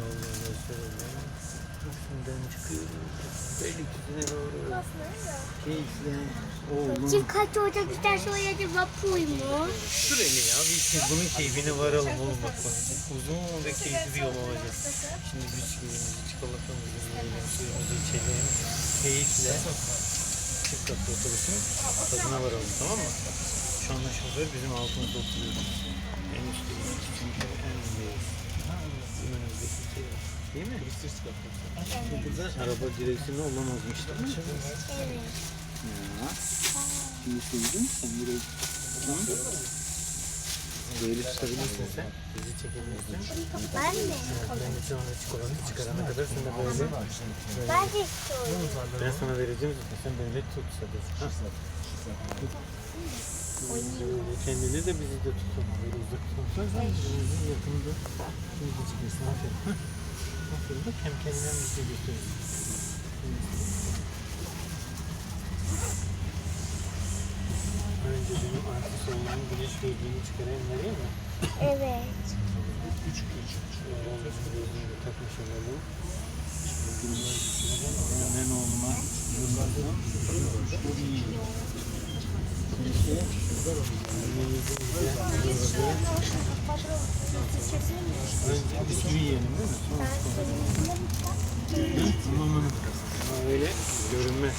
Yolları gösterelim. Üstünden çıkıyoruz. Beylikdüzü'ne doğru. Keyifli. Oğlum. Şimdi kaç orada güzel söyledi vapurmuş. Dur hele ya. Bir kez bunun keyfine varalım oğlum bak. Uzun ve keyifli bir yol olacak. Şimdi bisküvimizi, çikolatamızı suyumuzu içelim. Keyifle. Çift katlı otobüsün tadına varalım tamam mı? Şu anda şoför bizim altımızda oturuyor. En üstteyiz. Çünkü en öndeyiz. Şey. Değil mi? Burada araba direksiyonu olamazmış değil mi? Evet. Ya. İyi sevdin. Sen Hı? Böyle tutabilirsin sen. Bizi çekebilirsin. Ben de. Ben de sonra çikolatayı çıkarana kadar sen de böyle. Ben de istiyorum. Ben sana vereceğim zaten. Sen böyle tut sadece. Kendini de bizi de tutun. Böyle uzak tutsan bizi yakında. Şimdi çıkıyorsun. Aferin. Hah. Aferin bak hem kendini hem bizi götürüyorsun. Önce benim arka solunun güneş gözlüğünü çıkarayım vereyim mi? Evet. Gözlüğünü takmış olalım. Ben oğluma yıllardan çok iyi. Bisküvi yiyelim değil mi? Sonra çikolata. Tamam hanım. Ama öyle görünmez.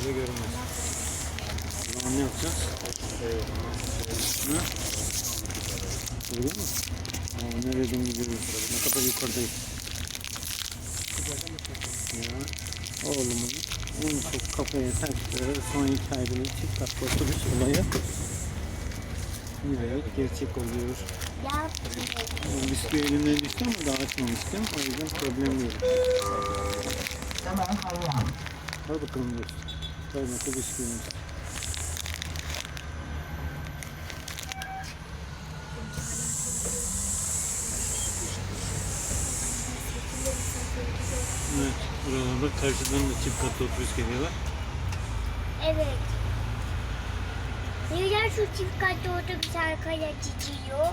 Öyle görünmez. O zaman ne yapacağız? Ne? Öyle mi? Aa, nereden gidiyoruz? Ne kadar yukarıdayız. Ya, oğlumun en çok kafaya taktığı son iki ayrılık çift katlı otobüs olayı nihayet gerçek oluyor. Bu bisküvi elimden düştü ama daha açmamıştım. O yüzden problem değil. Al bakalım dostum. Kaymaklı bisküvimiz. Buralarda karşıdan da çift katlı otobüs geliyorlar. evet. Neden şu çift katlı otobüs arkaya gidiyor?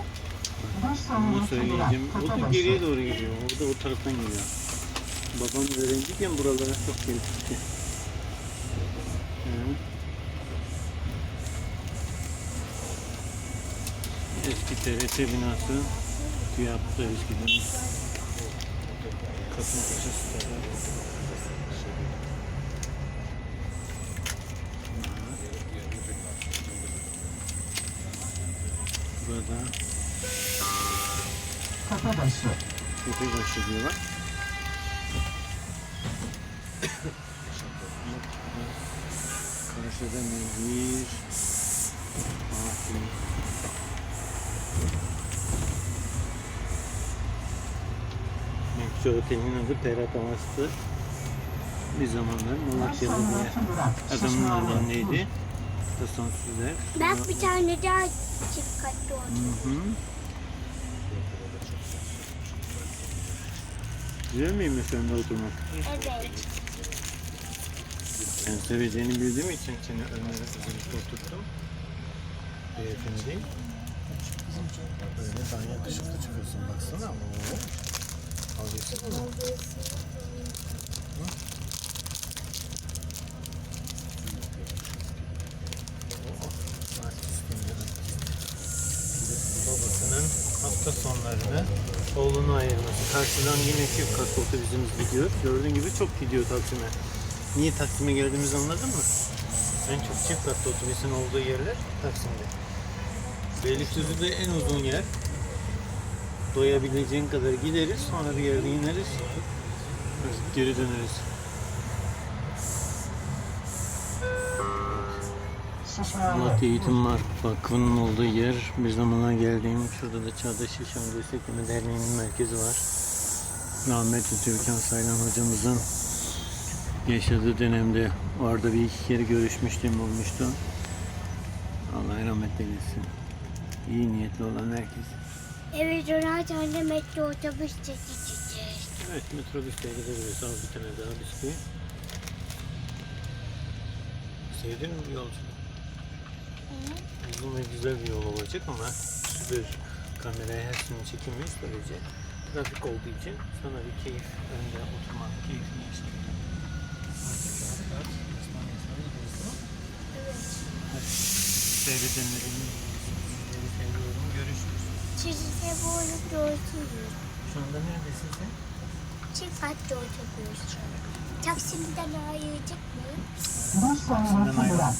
Ama söyleyeceğim. O da geriye doğru gidiyor. O da o taraftan geliyor. Babam öğrenciyken buralara çok gelip gitti. Hı. Eski TRT binası TÜYAP'ta eskiden. Kasımpaşa stadı. Burada Kapabaşı. Tepebaşı diyorlar. Karşıda nehir. Ahim. Mekçe Oteli'nin adı Berat Avas'tı. Bir zamanlar Malatyalı diye adamın adı neydi? Hasan Süzer. Bak bir tane daha çift katlı otobüs. Hı hı. Güzel miymiş önde oturmak? Evet. Ben seveceğini bildiğim için seni önlere özellikle oturttum. Beyefendi. Böyle daha yakışıklı çıkıyorsun baksana. Oo. Alıyorsun mu? Hı? Oo, artistin yanı. Babasının hafta sonlarını oğlunu ayırması. Karşıdan yine çift katlı otobüsümüz gidiyor. Gördüğün gibi çok gidiyor Taksim'e. Niye Taksim'e geldiğimizi anladın mı? En çok çift katlı otobüsün olduğu yerler Taksim'de. Beylikdüzü de en uzun yer. Doyabileceğin kadar gideriz, sonra bir yerde ineriz, geri döneriz. Malatya Eğitim Vakfı'nın olduğu yer. Bir zamanlar geldiğim şurada da Çağdaş Yaşam Destekleme Derneği'nin merkezi var. Rahmetli Türkan Saylan hocamızın yaşadığı dönemde orada bir iki kere görüşmüştüm olmuştu. Allah rahmet eylesin. İyi niyetli olan herkes. Evet dönerken de metro otobüs çekeceğiz. Evet metrobüste gidebiliriz. Al bir tane daha bisküvi. Sevdin mi bu yolculuğu? Uzun ve güzel bir yol olacak ama süper kameraya her şeyini çekilmeyiz böylece. trafik olduğu için sana bir keyif önde oturma keyfini. Hadi. Seyredenlerin sizleri seviyorum. Görüşürüz. Sizi seviyorum görüşürüz. Şu anda neredesin sen? Çift hatlı otobüs. Taksim'den ayrılacak mı? Bu sonraki durak